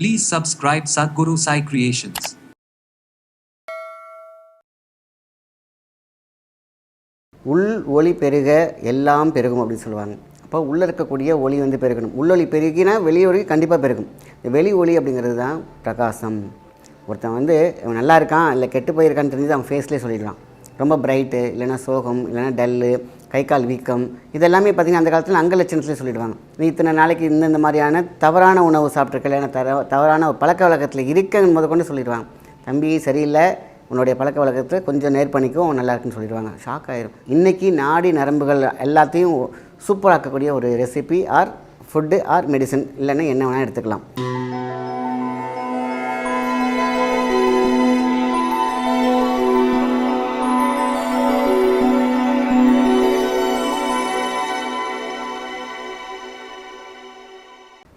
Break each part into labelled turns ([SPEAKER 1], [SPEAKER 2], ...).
[SPEAKER 1] Please subscribe Sadhguru Sai Creations.
[SPEAKER 2] உள் ஒளி பெருக எல்லாம் பெருகும் அப்படின்னு சொல்லுவாங்க. அப்போ உள்ளே இருக்கக்கூடிய ஒளி வந்து பெருகணும். உள்ளொளி பெருகினா வெளி ஒளி கண்டிப்பாக பெருகும். இந்த வெளி ஒளி அப்படிங்கிறது தான் பிரகாசம். ஒருத்தன் வந்து இவன் நல்லா இருக்கான் இல்லை கெட்டு போயிருக்கான்னு தெரிஞ்சு அவன் ஃபேஸ்லேயே சொல்லிடலாம் ரொம்ப பிரைட்டு இல்லைன்னா சோகம் இல்லைன்னா டல்லு கை கால் வீக்கம் இதெல்லாமே பார்த்திங்கன்னா அந்த காலத்தில் அங்க லட்சணத்துலேயே சொல்லிடுவாங்க. நீ இத்தனை நாளைக்கு இந்தந்த மாதிரியான தவறான உணவு சாப்பிட்ருக்க இல்லைன்னா தர தவறான ஒரு பழக்க வழக்கத்தில் இருக்கன்னு முத கொண்டு சொல்லிடுவாங்க. தம்பி சரியில்லை உன்னுடைய பழக்க வழக்கத்தை கொஞ்சம் நேர் பண்ணிக்கும் நல்லா இருக்குன்னு சொல்லிடுவாங்க. ஷாக் ஆயிரும். இன்றைக்கி நாடி நரம்புகள் எல்லாத்தையும் சூப்பராக்கக்கூடிய ஒரு recipe or food or medicine இல்லைன்னா என்ன வேணால் எடுத்துக்கலாம்.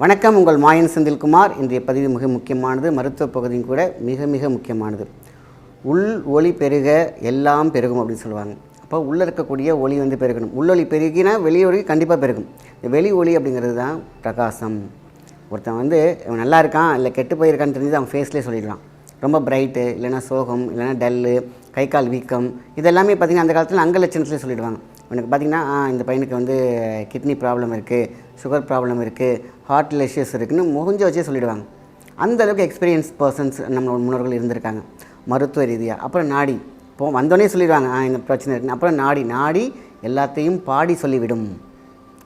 [SPEAKER 2] வணக்கம் உங்கள் மாயன் செந்தில்குமார். இன்றைய பதிவு மிக முக்கியமானது. மருத்துவ பகுதியும் கூட மிக மிக முக்கியமானது. உள் ஒளி பெருக எல்லாம் பெருகும் அப்படின்னு சொல்லுவாங்க. அப்போ உள்ளே இருக்கக்கூடிய ஒளி வந்து பெருகணும். உள்ளொளி பெருகினா வெளி ஒளி கண்டிப்பாக பெருகும். இந்த வெளி ஒளி அப்படிங்கிறது தான் பிரகாசம். ஒருத்தன் வந்து இவன் நல்லா இருக்கான் இல்லை கெட்டு போயிருக்கான்னு தெரிஞ்சு அவன் ஃபேஸ்லேயே சொல்லிடலாம் ரொம்ப பிரைட்டு இல்லைன்னா சோகம் இல்லைன்னா டல்லு கை கால் வீக்கம் இதெல்லாமே பார்த்திங்கன்னா அந்த காலத்தில் அங்க லட்சணத்துலேயே சொல்லிடுவாங்க. உனக்கு பார்த்திங்கன்னா இந்த பையனுக்கு வந்து கிட்னி ப்ராப்ளம் இருக்குது சுகர் ப்ராப்ளம் இருக்குது ஹார்ட்டில் இஷ்யூஸ் இருக்குன்னு முகஞ்ச வச்சே சொல்லிடுவாங்க. அந்த அளவுக்கு எக்ஸ்பீரியன்ஸ் பர்சன்ஸ் நம்ம முன்னோர்கள் இருந்திருக்காங்க. மருத்துவ ரீதியாக அப்புறம் நாடி. இப்போ வந்தோடனே சொல்லிடுவாங்க ஆ இந்த பிரச்சனை இருக்குன்னு. அப்புறம் நாடி. நாடி எல்லாத்தையும் பாடி சொல்லிவிடும்.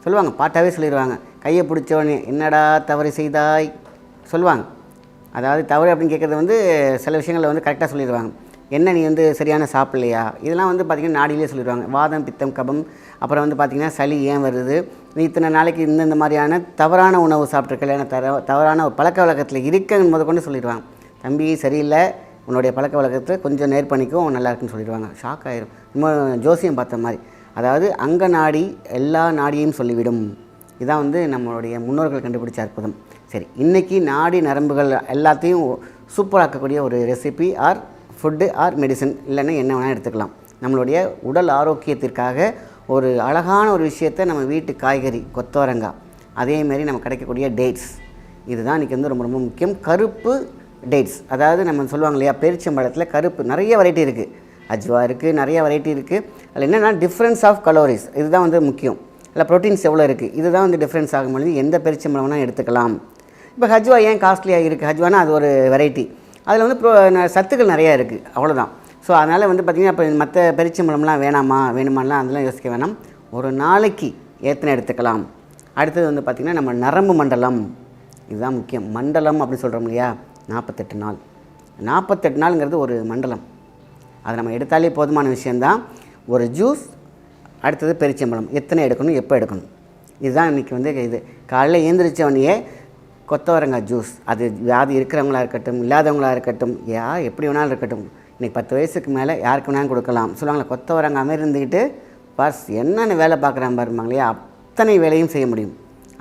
[SPEAKER 2] சொல்லுவாங்க பாட்டாகவே சொல்லிடுவாங்க. கையை பிடிச்சோடனே என்னடா தவறு செய்தாய்? சொல்லுவாங்க. அதாவது தவறு அப்படின்னு கேட்குறது வந்து சில விஷயங்களை வந்து கரெக்டாக சொல்லிடுவாங்க. என்ன நீ வந்து சரியான சாப்பிட்லையா? இதெல்லாம் வந்து பார்த்திங்கன்னா நாடியிலே சொல்லிடுவாங்க. வாதம் பித்தம் கபம் அப்புறம் வந்து பார்த்திங்கன்னா சளி ஏன் வருது? நீ இத்தனை நாளைக்கு இந்தந்த மாதிரியான தவறான உணவு சாப்பிட்ருக்க ஏன்னா தர தவறான ஒரு பழக்க வழக்கத்தில் இருக்கன்னு முத கொண்டு சொல்லிடுவாங்க. தம்பி சரியில்லை. உன்னுடைய பழக்க வழக்கத்தை கொஞ்சம் நேர் பண்ணிக்கும் நல்லா இருக்குன்னு சொல்லிடுவாங்க. ஷாக் ஆயிரும். இன்னும் ஜோசியம் பார்த்த மாதிரி. அதாவது அங்க நாடி எல்லா நாடியையும் சொல்லிவிடும். இதான் வந்து நம்மளுடைய முன்னோர்கள் கண்டுபிடிச்ச அற்புதம். சரி இன்றைக்கி நாடி நரம்புகள் எல்லாத்தையும் சூப்பராக்கக்கூடிய ஒரு recipe or food or medicine இல்லைன்னா என்ன வேணால் எடுத்துக்கலாம். நம்மளுடைய உடல் ஆரோக்கியத்திற்காக ஒரு அழகான ஒரு விஷயத்தை நம்ம வீட்டு காய்கறி கொத்தவரங்காய் அதேமாரி நம்ம கிடைக்கக்கூடிய டேட்ஸ் இதுதான் இன்றைக்கி வந்து ரொம்ப ரொம்ப முக்கியம். கருப்பு டேட்ஸ் அதாவது நம்ம சொல்லுவாங்க இல்லையா பெருச்சம்பழத்தில் கருப்பு நிறைய வெரைட்டி இருக்குது அஜ்வா இருக்குது நிறைய வெரைட்டி இருக்குது அதில் என்னென்னா டிஃப்ரென்ஸ் ஆஃப் கலோரிஸ் இதுதான் வந்து முக்கியம். இல்லை ப்ரோட்டீன்ஸ் எவ்வளோ இருக்குது இதுதான் வந்து டிஃப்ரென்ஸ் ஆகும் பொழுது எந்த பெருச்சம்பழம் வேணால் எடுத்துக்கலாம். இப்போ ஹஜ்வா ஏன் காஸ்ட்லியாக இருக்குது ஹஜ்வானா அது ஒரு வெரைட்டி அதில் வந்து ப்ரோ சத்துக்கள் நிறையா இருக்குது அவ்வளோதான் ஸோ அதனால் வந்து பார்த்திங்கன்னா இப்போ மற்ற பெரிச்சம்பழம்லாம் வேணாமா வேணுமாலாம் அதெல்லாம் யோசிக்க வேணாம். ஒரு நாளைக்கு எத்தனை எடுத்துக்கலாம். அடுத்தது வந்து பார்த்திங்கன்னா நம்ம நரம்பு மண்டலம். இதுதான் முக்கியம். மண்டலம் அப்படின்னு சொல்கிறோம் இல்லையா? நாற்பத்தெட்டு நாள். நாற்பத்தெட்டு நாளுங்கிறது ஒரு மண்டலம். அதை நம்ம எடுத்தாலே போதுமான விஷயந்தான் ஒரு ஜூஸ் அடுத்தது பெரிச்சம்பழம் எத்தனை எடுக்கணும் எப்போ எடுக்கணும்? இதுதான் இன்றைக்கி வந்து இது. காலையில் ஏந்திரிச்சவனையே கொத்தவரங்காய் ஜூஸ் அது வியாதி இருக்கிறவங்களா இருக்கட்டும் இல்லாதவங்களா இருக்கட்டும் யா எப்படி வேணாலும் இருக்கட்டும். இன்றைக்கி பத்து வயசுக்கு மேலே யாருக்கு வேணாலும் கொடுக்கலாம். சொல்லுவாங்களே கொத்தவரங்காய் மாதிரி இருந்துக்கிட்டு பஸ் என்னென்ன வேலை பார்க்குறான் பாருப்பாங்க இல்லையா அத்தனை வேலையும் செய்ய முடியும்.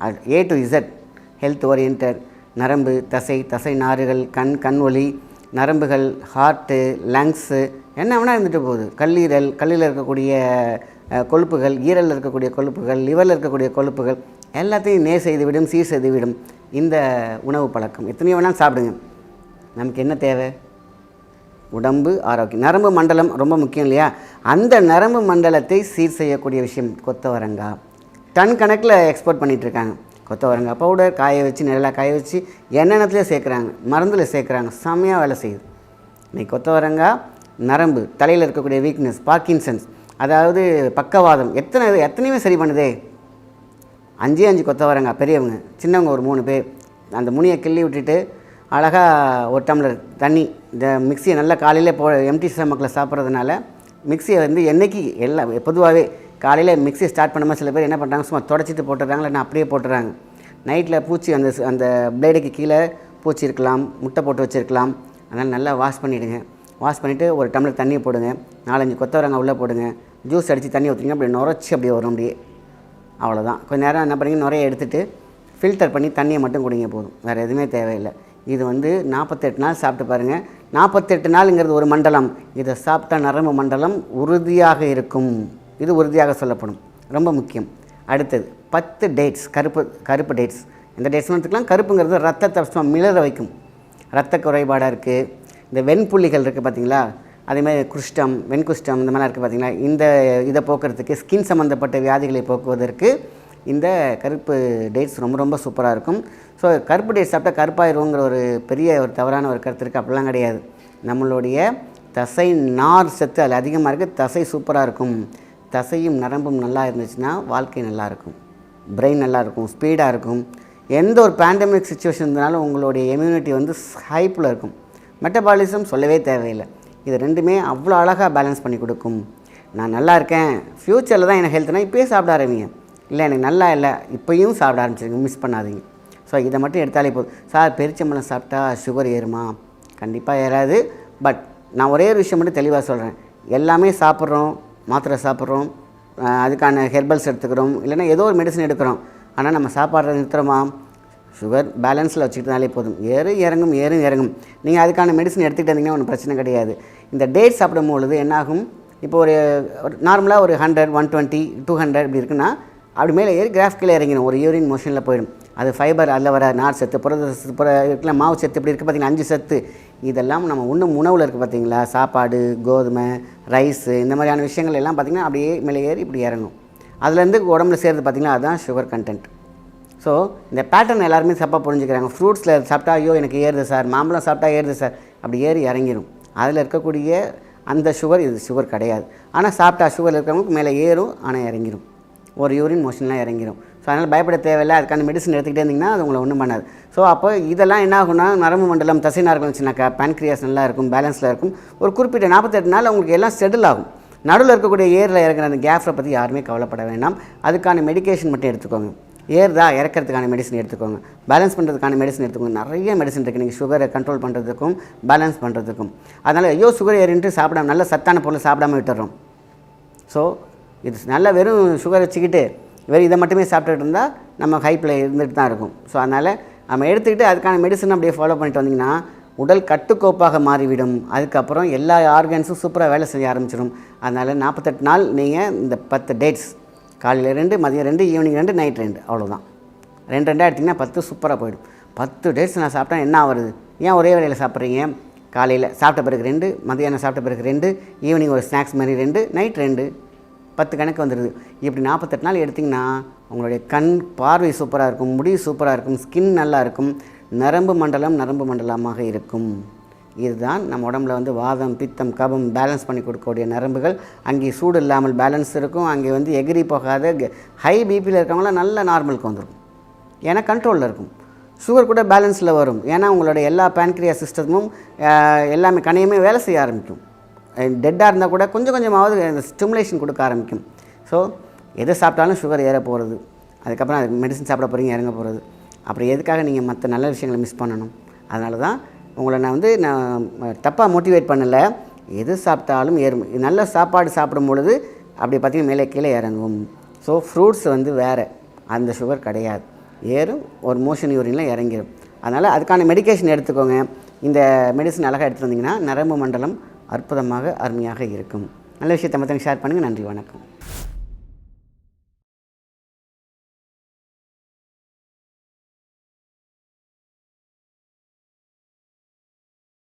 [SPEAKER 2] அது A to Z health orient நரம்பு தசை தசை நாறுகள் கண் கண் ஒளி நரம்புகள் ஹார்ட்டு லங்ஸு என்ன வேணால் இருந்துட்டு போகுது. கல்லீரல் கல்லில் இருக்கக்கூடிய கொழுப்புகள் ஈரலில் இருக்கக்கூடிய கொழுப்புகள் லிவரில் இருக்கக்கூடிய கொழுப்புகள் எல்லாத்தையும் நேர் செய்துவிடும் சீர் செய்துவிடும் இந்த உணவு பழக்கம். எத்தனையோ வேணாலும் சாப்பிடுங்க. நமக்கு என்ன தேவை? உடம்பு ஆரோக்கியம். நரம்பு மண்டலம் ரொம்ப முக்கியம் இல்லையா? அந்த நரம்பு மண்டலத்தை சீர் செய்யக்கூடிய விஷயம் கொத்தவரங்காய் டன் கணக்கில் எக்ஸ்போர்ட் பண்ணிகிட்டு இருக்காங்க. கொத்தவரங்காய் பவுடர் காய வச்சு நிழலாக காய வச்சு எண்ணெய்னத்துலேயே சேர்க்குறாங்க. மருந்தில் சேர்க்குறாங்க. செம்மையாக வேலை செய்யுது. இன்றைக்கி கொத்தவரங்காய் நரம்பு தலையில் இருக்கக்கூடிய வீக்னஸ் பார்க்கின்சன்ஸ் அதாவது பக்கவாதம். எத்தனை எத்தனையுமே சரி பண்ணுதே? அஞ்சே அஞ்சு கொத்த வரங்க பெரியவங்க. சின்னவங்க ஒரு மூணு பேர். அந்த முனியை கிள்ளி விட்டுட்டு அழகாக ஒரு டம்ளர் தண்ணி இந்த மிக்சியை நல்லா காலையில் போ எம்டி ஸ்டமக்கில் சாப்பிட்றதுனால மிக்சியை வந்து என்னைக்கு எல்லாம் பொதுவாகவே காலையில் மிக்சி ஸ்டார்ட் பண்ணும்போது சில பேர் என்ன பண்ணுறாங்க சும்மா தொடச்சிட்டு போட்டுறாங்க இல்லைன்னா அப்படியே போட்டுறாங்க நைட்டில் பூச்சி அந்த அந்த பிளேடுக்கு கீழே பூச்சி இருக்கலாம் முட்டை போட்டு வச்சுருக்கலாம். அதனால் நல்லா வாஷ் பண்ணிவிடுங்க வாஷ் பண்ணிவிட்டு ஒரு டம்ளர் தண்ணியை போடுங்க. நாலஞ்சு கொத்தவரங்காய் உள்ளே போடுங்க. ஜூஸ் அடித்து தண்ணி ஊற்றிங்க அப்படி நுரைச்சி அப்படியே வரும் அப்படியே. அவ்வளோதான் கொஞ்ச நேரம் என்ன பண்ணுறீங்க நிறைய எடுத்துட்டு ஃபில்டர் பண்ணி தண்ணியை மட்டும் குடிங்க போதும். வேறு எதுவுமே தேவையில்லை. இது வந்து நாற்பத்தெட்டு நாள் சாப்பிட்டு பாருங்கள் நாற்பத்தெட்டு நாளுங்கிறது ஒரு மண்டலம். இதை சாப்பிட்டா நரம்பு மண்டலம் உறுதியாக இருக்கும். இது உறுதியாக சொல்லப்படும். ரொம்ப முக்கியம். அடுத்தது பத்து டேட்ஸ் கருப்பு கருப்பு டேட்ஸ் இந்த டேட்ஸ்னு எடுத்துக்கலாம்? கருப்புங்கிறது ரத்தத்தை மிளற வைக்கும். ரத்த குறைபாடாக இருக்குது இந்த வெண்புள்ளிகள் இருக்குது பார்த்தீங்களா அதேமாதிரி குஷ்டம் வெண்குஷ்டம் இந்த மாதிரிலாம் இருக்குது பார்த்தீங்களா? இந்த இதை போக்குறதுக்கு ஸ்கின் சம்மந்தப்பட்ட வியாதிகளை போக்குவதற்கு இந்த கருப்பு டேட்ஸ் ரொம்ப ரொம்ப சூப்பராக இருக்கும். ஸோ கருப்பு டேட்ஸ் சாப்பிட்டா கருப்பாயிருங்கிற ஒரு பெரிய ஒரு தவறான ஒரு கருத்து இருக்குது. அப்படிலாம் கிடையாது. நம்மளுடைய தசை நார் சத்து அதில் அதிகமாக இருக்குது. தசை சூப்பராக இருக்கும். தசையும் நரம்பும் நல்லா இருந்துச்சுன்னா வாழ்க்கை நல்லாயிருக்கும் பிரெயின் நல்லாயிருக்கும் ஸ்பீடாக இருக்கும். எந்த ஒரு பேண்டமிக் சுச்சுவேஷன் இருந்தாலும் உங்களுடைய இம்யூனிட்டி வந்து ஹைப்பில் இருக்கும். மெட்டபாலிசம் சொல்லவே தேவையில்லை. இது ரெண்டுமே அவ்வளோ அழகாக பேலன்ஸ் பண்ணி கொடுக்கும். நான் நல்லா இருக்கேன். ஃப்யூச்சரில் தான் எனக்கு ஹெல்த்னா இப்போயே சாப்பிட ஆரம்பிங்க. இல்லை எனக்கு நல்லா இல்லை. இப்போயும் சாப்பிட ஆரம்பிச்சிருங்க. மிஸ் பண்ணாதீங்க. ஸோ இதை மட்டும் எடுத்தாலே போதும். சார் பெரிச்சம்பழம் சாப்பிட்டா சுகர் ஏறுமா? கண்டிப்பாக ஏறாது. பட் நான் ஒரே ஒரு விஷயம் மட்டும் தெளிவாக சொல்கிறேன் எல்லாமே சாப்பிட்றோம். மாத்திரை சாப்பிட்றோம். அதுக்கான ஹெர்பல்ஸ் எடுத்துக்கிறோம். இல்லைன்னா ஏதோ ஒரு மெடிசன் எடுக்கிறோம். ஆனால் நம்ம சாப்பாடுற நிறுத்துறோமா? சுகர் பேலன்ஸில் வச்சுக்கிட்டாலே போதும். ஏறும் இறங்கும் ஏறும் இறங்கும். நீங்கள் அதுக்கான மெடிசன் எடுத்துக்கிட்டு வந்தீங்கன்னா ஒன்றும் பிரச்சனை கிடையாது. இந்த டேட் சாப்பிடும் பொழுது என்னாகும்? இப்போ ஒரு நார்மலாக ஒரு hundred one twenty two hundred இப்படி இருக்குன்னா அப்படி மேலே ஏறி கிராஃப் கீழே இறங்கிடும் ஒரு யூரின் மோஷனில் போயிடும். அது ஃபைபர் அதில் வர நார் சத்து புரத சத்து புற இருக்குல்ல மாவு சத்து இப்படி இருக்குது பார்த்தீங்கன்னா அஞ்சு சத்து. இதெல்லாம் நம்ம உண்ணும் உணவில் இருக்குது பார்த்தீங்களா? சாப்பாடு கோதுமை ரைஸு இந்த மாதிரியான விஷயங்கள் எல்லாம் பார்த்திங்கன்னா அப்படியே மேலே ஏறி இப்படி இறங்கும். அதுலேருந்து உடம்புல சேர்றது பார்த்திங்கன்னா அதுதான் சுகர் கண்டென்ட் ஸோ இந்த பேட்டர்ன் எல்லாருமே தப்பாக புரிஞ்சுக்கிறாங்க. ஃப்ரூட்ஸில் சாப்பிட்டா ஐயோ எனக்கு ஏறுது சார். மாம்பழம் சாப்பிட்டா ஏறுது சார். அப்படி ஏறி இறங்கிடும் அதில் இருக்கக்கூடிய அந்த சுகர் இது சுகர் கிடையாது. ஆனால் சாப்பிட்டா சுகர் இருக்கிறவங்களுக்கு மேலே ஏறும் ஆனால் இறங்கிடும் ஒரு யூரின் மோஷன்லாம் இறங்கிடும் ஸோ அதனால் பயப்பட தேவையில்லை. அதுக்கான மெடிசன் எடுத்துக்கிட்டே இருந்தீங்கன்னா அது உங்களை ஒன்றும் பண்ணாது. ஸோ அப்போ இதெல்லாம் என்ன ஆகும்னா நரம்பு மண்டலம் தசை நார்கள் வச்சுனாக்கா பேன்க்ரியாஸ் நல்லா இருக்கும் பேலன்ஸில் இருக்கும். ஒரு குறிப்பிட்ட நாற்பத்தெட்டு நாள் உங்களுக்கு எல்லாம் செட்டில் ஆகும். நடுவில் இருக்கக்கூடிய ஏரில் இறங்குற அந்த கேஃபை பற்றி யாருமே கவலைப்பட வேண்டாம். அதுக்கான மெடிகேஷன் மட்டும் எடுத்துக்கோங்க. ஏறுதா? இறக்கிறதுக்கான மெடிசன் எடுத்துக்கோங்க. பேலன்ஸ் பண்ணுறதுக்கான மெடிசன் எடுத்துக்கோங்க. நிறைய மெடிசன் இருக்குது நீங்கள் சுகரை கண்ட்ரோல் பண்ணுறதுக்கும் பேலன்ஸ் பண்ணுறதுக்கும் அதனால் ஐயோ சுகர் ஏறின்ட்டு சாப்பிடாம நல்ல சத்தான பொருள் சாப்பிடாம விட்டுறோம். ஸோ இது நல்ல வெறும் சுகர் வச்சுக்கிட்டு வெறும் இதை மட்டுமே சாப்பிட்டுட்டு இருந்தால் நம்ம ஹைப்பில் இருந்துட்டு தான் இருக்கும். ஸோ அதனால் நம்ம எடுத்துக்கிட்டு அதுக்கான மெடிசன் அப்படியே ஃபாலோ பண்ணிட்டு வந்தீங்கன்னா உடல் கட்டுக்கோப்பாக மாறிவிடும். அதுக்கப்புறம் எல்லா ஆர்கன்ஸும் சூப்பராக வேலை செய்ய ஆரம்பிச்சிடும் அதனால் நாற்பத்தெட்டு நாள் நீங்கள் இந்த பத்து டேட்ஸ் காலையில் ரெண்டு மதியம் ரெண்டு ஈவினிங் ரெண்டு நைட் ரெண்டு. அவ்வளோதான் ரெண்டு ரெண்டாக எடுத்திங்கன்னா பத்து சூப்பராக போயிடும். பத்து டேஸ் நான் சாப்பிட்டா என்ன ஆகுறது? ஏன் ஒரே வேளையில் சாப்பிட்றீங்க? காலையில் சாப்பிட்ட பிறகு ரெண்டு மதியானம் சாப்பிட்ட பிறகு ரெண்டு ஈவினிங் ஒரு ஸ்நாக்ஸ் மாதிரி ரெண்டு நைட் ரெண்டு. பத்து கணக்கு வந்துடுது இப்படி நாற்பத்தெட்டு நாள் எடுத்திங்கன்னா உங்களுடைய கண் பார்வை சூப்பராக இருக்கும் முடி சூப்பராக இருக்கும் ஸ்கின் நல்லா இருக்கும் நரம்பு மண்டலம் நரம்பு மண்டலமாக இருக்கும். இதுதான் நம்ம உடம்புல வந்து வாதம் பித்தம் கபம் பேலன்ஸ் பண்ணி கொடுக்கக்கூடிய நரம்புகள். அங்கே சூடு இல்லாமல் பேலன்ஸ் இருக்கும். அங்கே வந்து எகிரி போகாத ஹை பிபியில் இருக்கவங்களாம் நல்ல நார்மலுக்கு வந்துடும் ஏன்னா கண்ட்ரோலில் இருக்கும். சுகர் கூட பேலன்ஸில் வரும். ஏன்னா உங்களோட எல்லா பேன்க்ரியா சிஸ்டமும் எல்லாமே கணையுமே வேலை செய்ய ஆரம்பிக்கும். டெட்டாக இருந்தால் கூட கொஞ்சம் கொஞ்சமாவது ஸ்டிமுலேஷன் கொடுக்க ஆரம்பிக்கும். ஸோ எதை சாப்பிட்டாலும் சுகர் ஏற போகிறது அதுக்கப்புறம் அதுக்கு மெடிசன் சாப்பிட போகிறீங்க இறங்க போகிறது அப்புறம் எதுக்காக நீங்கள் மற்ற நல்ல விஷயங்களை மிஸ் பண்ணணும்? அதனால தான் உங்களை நான் வந்து நான் தப்பாக மோட்டிவேட் பண்ணலை. எது சாப்பிட்டாலும் ஏறும். நல்ல சாப்பாடு சாப்பிடும் பொழுது அப்படி பார்த்தீங்கன்னா மேலே கீழே இறங்கும் ஸோ ஃப்ரூட்ஸ் வந்து வேறு. அந்த சுகர் கிடையாது. ஏறும் ஒரு மோஷன் யூரின்ல இறங்கிடும் அதனால் அதுக்கான மெடிகேஷன் எடுத்துக்கோங்க. இந்த மெடிசன் அழகாக எடுத்து வந்தீங்கன்னா நரம்பு மண்டலம் அற்புதமாக அருமையாக இருக்கும். நல்ல விஷயத்தை மற்றவங்க ஷேர் பண்ணுங்கள் நன்றி வணக்கம்.